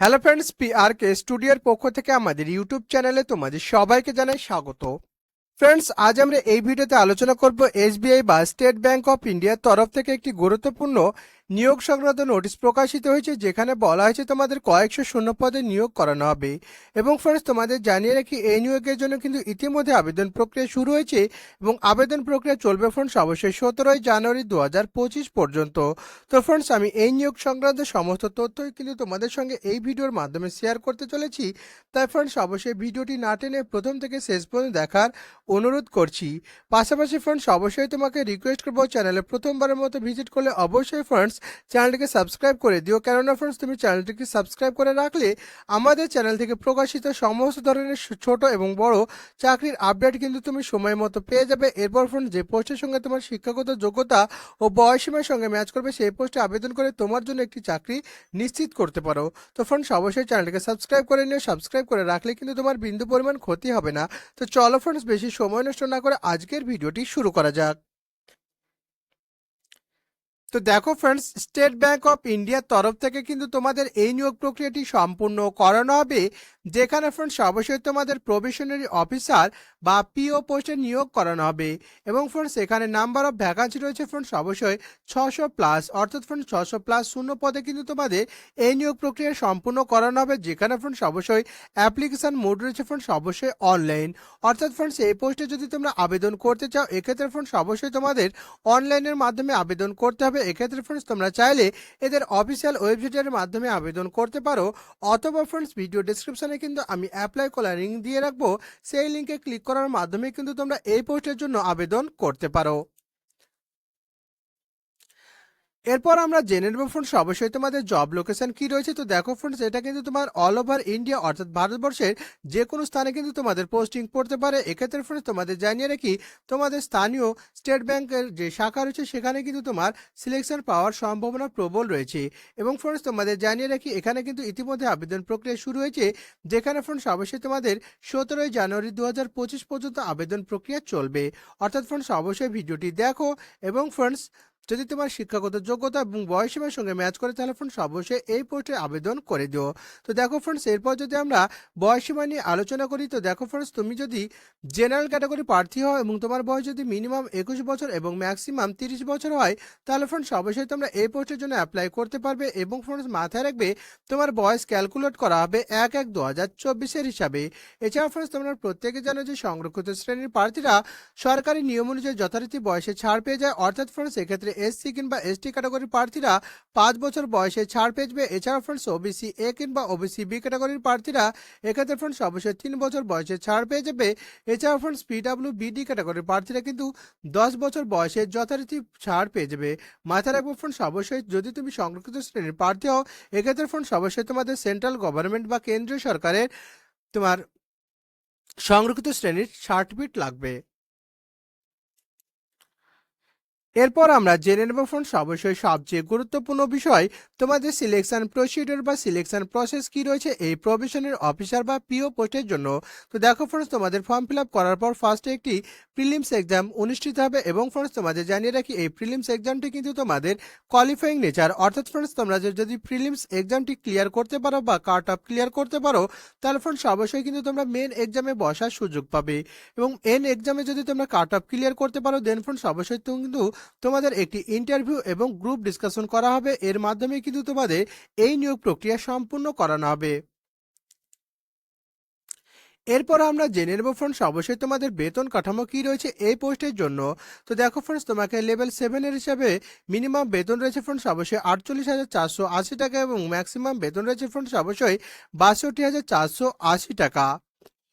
Hello friends পিআরকে স্টুডিওর পক্ষ থেকে আমাদের ইউটিউব চ্যানেলে তোমাদের সবাইকে জানাই স্বাগত। ফ্রেন্ডস আজ আমরা এই ভিডিওতে আলোচনা করব এসবিআই বা স্টেট ব্যাংক অফ ইন্ডিয়ার তরফ থেকে একটি গুরুত্বপূর্ণ নিয়োগ সংক্রান্ত নোটিশ প্রকাশিত হয়েছে যেখানে বলা হয়েছে তোমাদের কয়েকশো শূন্য পদে নিয়োগ করানো হবে। এবং ফ্রেন্ডস তোমাদের জানিয়ে রাখি, এই নিয়োগের জন্য কিন্তু ইতিমধ্যে আবেদন প্রক্রিয়া শুরু হয়েছে এবং আবেদন প্রক্রিয়া চলবে ফ্রেন্ডস অবশ্যই সতেরোই জানুয়ারি দু হাজার পঁচিশ পর্যন্ত। তো ফ্রেন্ডস আমি এই নিয়োগ সংক্রান্ত সমস্ত তথ্যই কিন্তু তোমাদের সঙ্গে এই ভিডিওর মাধ্যমে শেয়ার করতে চলেছি। তাই ফ্রেন্ডস অবশ্যই ভিডিওটি না টেনে প্রথম থেকে শেষ পর্যন্ত দেখার অনুরোধ করছি। পাশাপাশি ফ্রেন্ডস অবশ্যই তোমাকে রিকোয়েস্ট করব চ্যানেলে প্রথমবারের মতো ভিজিট করলে অবশ্যই ফ্রেন্ডস চ্যানেলটিকে সাবস্ক্রাইব করে দিও। কেননা ফ্রেন্ডস তুমি চ্যানেলটিকে সাবস্ক্রাইব করে রাখলে আমাদের চ্যানেল থেকে প্রকাশিত সমস্ত ধরনের ছোট এবং বড় চাকরির আপডেট কিন্তু তুমি সময় মতো পেয়ে যাবে। এরপর ফ্রেন্ড যে পোস্টের সঙ্গে তোমার শিক্ষাগত যোগ্যতা ও বয়সীমার সঙ্গে ম্যাচ করবে, সেই পোস্টে আবেদন করে তোমার জন্য একটি চাকরি নিশ্চিত করতে পারো। তো ফ্রেন্ডস অবশ্যই চ্যানেলটিকে সাবস্ক্রাইব করে নিও। সাবস্ক্রাইব করে রাখলে কিন্তু তোমার বিন্দু পরিমাণ ক্ষতি হবে না। তো চলো ফ্রেন্ডস বেশি সময় নষ্ট না করে আজকের ভিডিওটি শুরু করা যাক। তো দেখো ফ্রেন্ডস স্টেট ব্যাংক অফ ইন্ডিয়ার তরফ থেকে কিন্তু তোমাদের এই নিয়োগ প্রক্রিয়াটি সম্পূর্ণ করানো হবে, যেখানে ফ্রেন্ডস অবশ্যই তোমাদের প্রবেশনারি অফিসার বা পিও পোস্টে নিয়োগ করানো হবে। এবং ফ্রেন্ডস এখানে নাম্বার অফ ভ্যাকান্সি রয়েছে ফ্রেন্ডস অবশ্যই ছশো প্লাস অর্থাৎ ফ্রেন্ডস ছশো প্লাস শূন্য পদে কিন্তু তোমাদের এই নিয়োগ প্রক্রিয়া সম্পূর্ণ করানো হবে, যেখানে ফ্রেন্ডস অবশ্যই অ্যাপ্লিকেশন মোড রয়েছে ফ্রেন্ডস অবশ্যই অনলাইন অর্থাৎ ফ্রেন্ডস এই পোস্টে যদি তোমরা আবেদন করতে চাও, এক্ষেত্রে ফ্রেন্ডস অবশ্যই তোমাদের অনলাইনের মাধ্যমে আবেদন করতে হবে এক্ষেত্রে ফ্রেন্ডস তোমরা চাইলে এদের অফিসিয়াল ওয়েবসাইটের মাধ্যমে আবেদন করতে পারো, অথবা ফ্রেন্ডস ভিডিও ডিসক্রিপশনে কিন্তু আমি অ্যাপ্লাই করার লিঙ্ক দিয়ে রাখব। সেই লিঙ্কে ক্লিক করার মাধ্যমে কিন্তু তোমরা এই পোস্টের জন্য আবেদন করতে পারো। এরপর আমরা জেনে নেব ফ্রেন্ডস অবশ্যই তোমাদের জব লোকেশন কি রয়েছে। তো দেখো ফ্রেন্ডস এটা কিন্তু তোমার অল ওভার ইন্ডিয়া অর্থাৎ ভারতবর্ষের যে কোনো স্থানে কিন্তু তোমাদের পোস্টিং পড়তে পারে। এক্ষেত্রে ফ্রেন্ডস তোমাদের জানিয়ে রাখি, তোমাদের স্থানীয় স্টেট ব্যাংকের যে শাখা রয়েছে, সেখানে কিন্তু তোমার সিলেকশন পাওয়ার সম্ভাবনা প্রবল রয়েছে। এবং ফ্রেন্ডস তোমাদের জানিয়ে রাখি, এখানে কিন্তু ইতিমধ্যে আবেদন প্রক্রিয়া শুরু হয়েছে, যেখানে ফ্রেন্ডস অবশ্যই তোমাদের সতেরোই জানুয়ারি দু হাজার পঁচিশ পর্যন্ত আবেদন প্রক্রিয়া চলবে। অর্থাৎ ফ্রেন্ডস অবশ্যই ভিডিওটি দেখো এবং ফ্রেন্ডস যদি তোমার শিক্ষাগত যোগ্যতা এবং বয়সীমার সঙ্গে ম্যাচ করে, তাহলে ফ্রেন্ডস অবশ্যই এই পোস্টে আবেদন করে দিও। তো দেখো ফ্রেন্ডস এরপর যদি আমরা বয়সীমা নিয়ে আলোচনা করি, তো দেখো ফ্রেন্ডস তুমি যদি জেনারেল ক্যাটাগরি প্রার্থী হও এবং তোমার বয়স যদি মিনিমাম একুশ বছর এবং ম্যাক্সিমাম তিরিশ বছর হয়, তাহলে ফ্রেন্ডস অবশ্যই তোমরা এই পোস্টের জন্য অ্যাপ্লাই করতে পারবে এবং ফ্রেন্ডস মাথায় রাখবে তোমার বয়স ক্যালকুলেট করা হবে এক এক দু হাজার চব্বিশের হিসাবে। এছাড়া ফ্রেন্ডস তোমরা প্রত্যেকে জানো যে সংরক্ষিত শ্রেণির প্রার্থীরা সরকারি নিয়ম অনুযায়ী যথারীতি বয়সে ছাড় পেয়ে যায়। অর্থাৎ ফ্রেন্ডস এক্ষেত্রে এসসি কিংবা এসটি ক্যাটাগরির প্রার্থীরা পাঁচ বছর বয়সে ছাড় পেয়ে যাবে এছাড়া ফ্রেন্ডস ওবিসি এ কিংবা ওবিসি বি ক্যাটাগরির প্রার্থীরা এক্ষেত্রে ফ্রেন্ডস অবশ্যই তিন বছর বয়সে ছাড় পেয়ে যাবে। এছাড়া ফ্রেন্ডস পিডাব্লিউ বিডি ক্যাটাগরির প্রার্থীরা কিন্তু দশ বছর বয়সে যথারীতি ছাড় পেয়ে যাবে। মাথায় রাখব ফ্রেন্ডস অবশ্যই যদি তুমি সংরক্ষিত শ্রেণির প্রার্থী হও, এক্ষেত্রে ফ্রেন্ডস অবশ্যই তোমাদের সেন্ট্রাল গভর্নমেন্ট বা কেন্দ্রীয় সরকারের তোমার সংরক্ষিত শ্রেণির সার্টিফিকেট লাগবে। এরপর আমরা জেনে নেব ফ্রেন্ডস অবশ্যই সবচেয়ে গুরুত্বপূর্ণ বিষয়, তোমাদের সিলেকশন প্রসিডিওর বা সিলেকশন প্রসেস কি রয়েছে, এই প্রভিশনের অফিসার বা পিও পোস্টের জন্য। তো দেখো ফ্রেন্ডস তোমাদের ফর্ম ফিল করার পর ফার্স্টে একটি প্রিলিমস এক্সাম অনুষ্ঠিত হবে এবং ফ্রেন্ডস তোমাদের জানিয়ে রাখি, এই প্রিলিমস এক্সামটি কিন্তু তোমাদের কোয়ালিফাইং নেচার অর্থাৎ ফ্রেন্ডস তোমরা যদি প্রিলিমস এক্সামটি ক্লিয়ার করতে পারো বা কাট অফ ক্লিয়ার করতে পারো, তাহলে ফ্রেন্ডস অবশ্যই কিন্তু তোমরা মেন এক্সামে বসার সুযোগ পাবে। এবং এন এক্সামে যদি তোমরা কাট অফ ক্লিয়ার করতে পারো দেন ফ্রেন্ডস অবশ্যই তুমি কিন্তু তোমাদের একটি ইন্টারভিউ এবং গ্রুপ ডিসকাশন করা হবে। এর মাধ্যমে কিন্তু তোমাদের এই নিয়োগ প্রক্রিয়া সম্পূর্ণ করানো হবে। এরপর আমরা জেনে নেব ফ্রেন্ডস অবশ্যই তোমাদের বেতন কাঠামো কি রয়েছে এই পোস্টের জন্য। তো দেখো ফ্রেন্ডস তোমাকে লেভেল সেভেনের হিসাবে মিনিমাম বেতন রয়েছে ফ্রেন্ডস অবশ্যই আটচল্লিশ হাজার চারশো আশি টাকা এবং ম্যাক্সিমাম বেতন রয়েছে ফ্রেন্ডস অবশ্যই বাষট্টি হাজার চারশো আশি টাকা।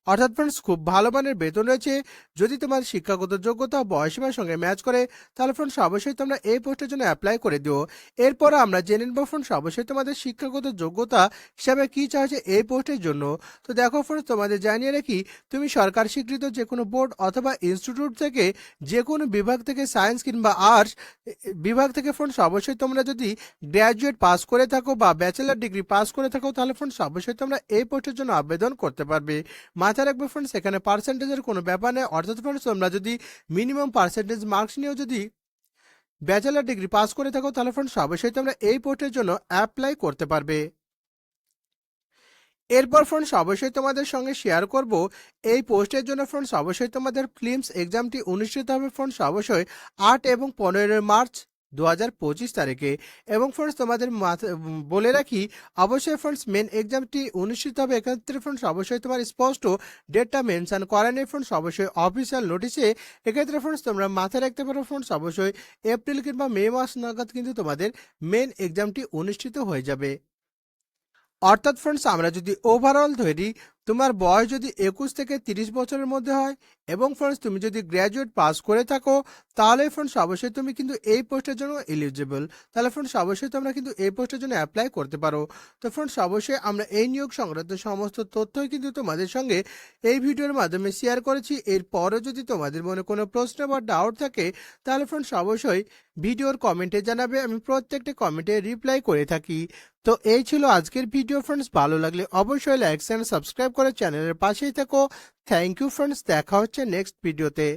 অর্থাৎ ফ্রেন্ডস খুব ভালো মানের বেতন রয়েছে। যদি তোমার শিক্ষাগত যোগ্যতা বয়সীমার সঙ্গে ম্যাচ করে, তাহলে ফ্রেন্ডস অবশ্যই তোমরা এই পোস্টের জন্য অ্যাপ্লাই করে দিও। এরপর আমরা জেনে নেব ফ্রেন্ডস অবশ্যই তোমাদের শিক্ষাগত যোগ্যতা হিসাবে কী চাইছে এই পোস্টের জন্য। তো দেখো ফ্রেন্ডস তোমাদের জানিয়ে রাখি, তুমি সরকার স্বীকৃত যে কোনো বোর্ড অথবা ইনস্টিটিউট থেকে যে কোনো বিভাগ থেকে সায়েন্স কিংবা আর্টস বিভাগ থেকে ফ্রেন্ডস অবশ্যই তোমরা যদি গ্র্যাজুয়েট পাস করে থাকো বা ব্যাচেলার ডিগ্রি পাস করে থাকো, তাহলে ফ্রেন্ডস অবশ্যই তোমরা এই পোস্টের জন্য আবেদন করতে পারবে। মাথায় রাখবে ফ্রেন্ডস এখানে পার্সেন্টেজের কোনো ব্যাপার নেই। অর্থাৎ ফ্রেন্ডস তোমরা যদি মিনিমাম পার্সেন্টেজ মার্কস নিয়েও যদি ব্যাচেলার ডিগ্রি পাস করে থাকো, তাহলে ফ্রেন্ডস অবশ্যই তোমরা এই পোস্টের জন্য অ্যাপ্লাই করতে পারবে। এরপর ফ্রেন্ডস অবশ্যই তোমাদের সঙ্গে শেয়ার করব। এই পোস্টের জন্য ফ্রেন্ডস অবশ্যই তোমাদের ফিল্মস এক্সামটি অনুষ্ঠিত হবে ফ্রেন্ডস অবশ্যই আট এবং পনেরোই মার্চ। দু হাজার পঁচিশ তারিখে। এবং ফ্রেন্ডস তোমাদের বলে রাখি, অবশ্যই ফ্রেন্ডস মেন এক্সামটি অনুষ্ঠিত হবে এক্ষেত্রে ফ্রেন্ডস অবশ্যই তোমার স্পষ্ট ডেটটা মেনশন করা নেই ফ্রেন্ডস অবশ্যই অফিসিয়াল নোটিশে এক্ষেত্রে ফ্রেন্ডস তোমরা মাথায় রাখতে পারো ফ্রেন্ডস অবশ্যই এপ্রিল কিংবা মে মাস নাগাদ কিন্তু তোমাদের মেন এক্সামটি অনুষ্ঠিত হয়ে যাবে। অর্থাৎ ফ্রেন্ডস আমরা যদি ওভারঅল ধরি তোমার বয়স যদি একুশ থেকে তিরিশ বছরের মধ্যে হয়, এবং ফ্রেন্ডস তুমি যদি গ্র্যাজুয়েট পাস করে থাকো, তাহলে ফ্রেন্ডস অবশ্যই তুমি কিন্তু এই পোস্টের জন্য এলিজিবল তাহলে ফ্রেন্ডস অবশ্যই তোমরা কিন্তু এই পোস্টের জন্য অ্যাপ্লাই করতে পারো। তো ফ্রেন্ডস অবশ্যই আমরা এই নিয়োগ সংক্রান্ত সমস্ত তথ্যই কিন্তু তোমাদের সঙ্গে এই ভিডিওর মাধ্যমে শেয়ার করেছি। এরপরও যদি তোমাদের মনে কোনো প্রশ্ন বা ডাউট থাকে, তাহলে ফ্রেন্ডস অবশ্যই ভিডিওর কমেন্টে জানাবে, আমি প্রত্যেকটা কমেন্টে রিপ্লাই করে থাকি। তো এই ছিল আজকের ভিডিও ফ্রেন্ডস ভালো লাগলে অবশ্যই লাইক অ্যান্ড সাবস্ক্রাইব করে চ্যানেলের পাশেই থেকো। থ্যাংক ইউ ফ্রেন্ডস দেখা হচ্ছে নেক্সট ভিডিওতে